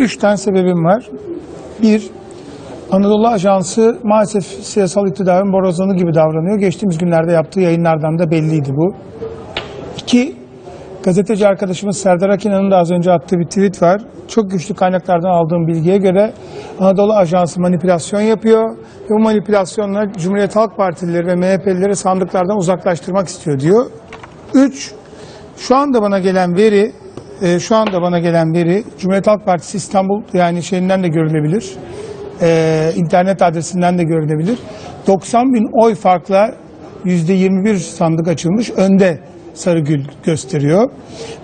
Üç tane sebebim var. Bir, Anadolu Ajansı maalesef siyasal iktidarın borazanı gibi davranıyor. Geçtiğimiz günlerde yaptığı yayınlardan da belliydi bu. İki, gazeteci arkadaşımız Serdar Akina'nın da az önce attığı bir tweet var. Çok güçlü kaynaklardan aldığım bilgiye göre Anadolu Ajansı manipülasyon yapıyor. Ve bu manipülasyonla Cumhuriyet Halk Partilileri ve MHP'lileri sandıklardan uzaklaştırmak istiyor diyor. Üç, şu anda bana gelen veri, e, şu anda bana gelen veri Cumhuriyet Halk Partisi İstanbul yani şeyinden de görülebilir. E, internet adresinden de görülebilir. 90 bin oy farkla %21 sandık açılmış. Önde Sarıgül gösteriyor.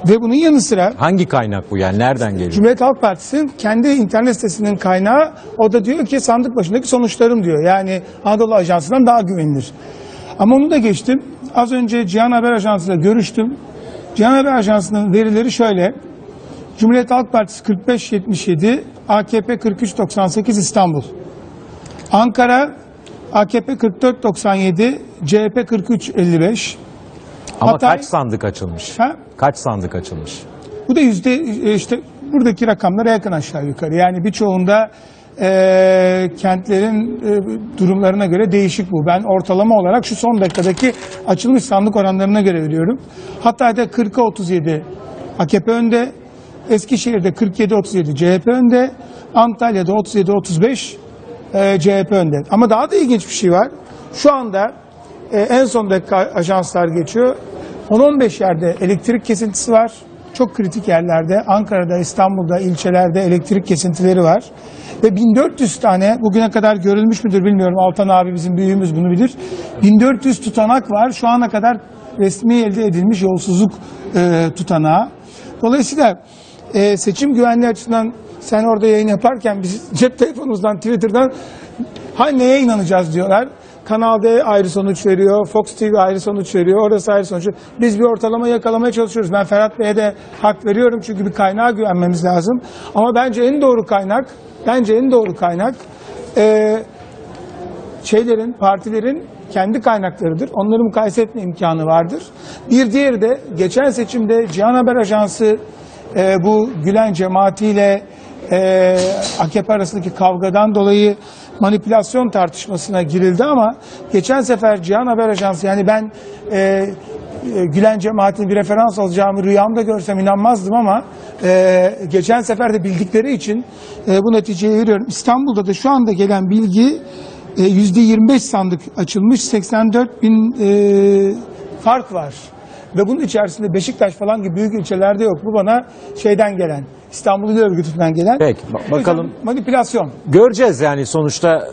Ve bunun yanı sıra Hangi kaynak bu yani? Nereden geliyor? Cumhuriyet Halk Partisi kendi internet sitesinin kaynağı o da diyor ki sandık başındaki sonuçlarım diyor. Yani Anadolu Ajansı'ndan daha güvenilir. Ama onu da geçtim. Az önce Cihan Haber Ajansı'yla görüştüm. Cihan Haber Ajansı'nın verileri şöyle. Cumhuriyet Halk Partisi 45-77, AKP 43-98 İstanbul. Ankara AKP 44-97, CHP 43-55. Ama Hatay- kaç sandık açılmış? Ha? Kaç sandık açılmış? Bu da yüzde e, işte buradaki rakamlara yakın aşağı yukarı. Yani birçoğunda e, kentlerin e, durumlarına göre değişik bu. Ben ortalama olarak şu son dakikadaki açılmış sandık oranlarına göre veriyorum. Hatay'da 40'a 37 AKP önde, Eskişehir'de 47-37 CHP önde, Antalya'da 37-35 e, CHP önde. Ama daha da ilginç bir şey var. Şu anda e, en son dakika ajanslar geçiyor. 10-15 yerde elektrik kesintisi var. Çok kritik yerlerde Ankara'da, İstanbul'da, ilçelerde elektrik kesintileri var. Ve 1400 tane bugüne kadar görülmüş müdür bilmiyorum. Altan abi bizim büyüğümüz bunu bilir. 1400 tutanak var. Şu ana kadar resmi elde edilmiş yolsuzluk e, tutanağı. Dolayısıyla e, seçim güvenliği açısından sen orada yayın yaparken biz cep telefonumuzdan, Twitter'dan ha neye inanacağız diyorlar. Kanal D ayrı sonuç veriyor, Fox TV ayrı sonuç veriyor, orası ayrı sonuç veriyor. Biz bir ortalama yakalamaya çalışıyoruz. Ben Ferhat Bey'e de hak veriyorum çünkü bir kaynağa güvenmemiz lazım. Ama bence en doğru kaynak, bence en doğru kaynak eee şeylerin, partilerin kendi kaynaklarıdır. Onları mukayese etme imkanı vardır. Bir diğeri de geçen seçimde Cihan Haber Ajansı e, bu Gülen cemaatiyle e, AKP arasındaki kavgadan dolayı manipülasyon tartışmasına girildi ama geçen sefer Cihan Haber Ajansı yani ben e, e, Gülen cemaatini bir referans alacağımı rüyamda görsem inanmazdım ama e, geçen sefer de bildikleri için e, bu neticeyi veriyorum. İstanbul'da da şu anda gelen bilgi e, yüzde 25 sandık açılmış, 84 bin e, fark var. Ve bunun içerisinde Beşiktaş falan gibi büyük ilçelerde yok. Bu bana şeyden gelen, İstanbul İl Örgütü'nden gelen. Peki, ba- bakalım. Manipülasyon. Göreceğiz yani sonuçta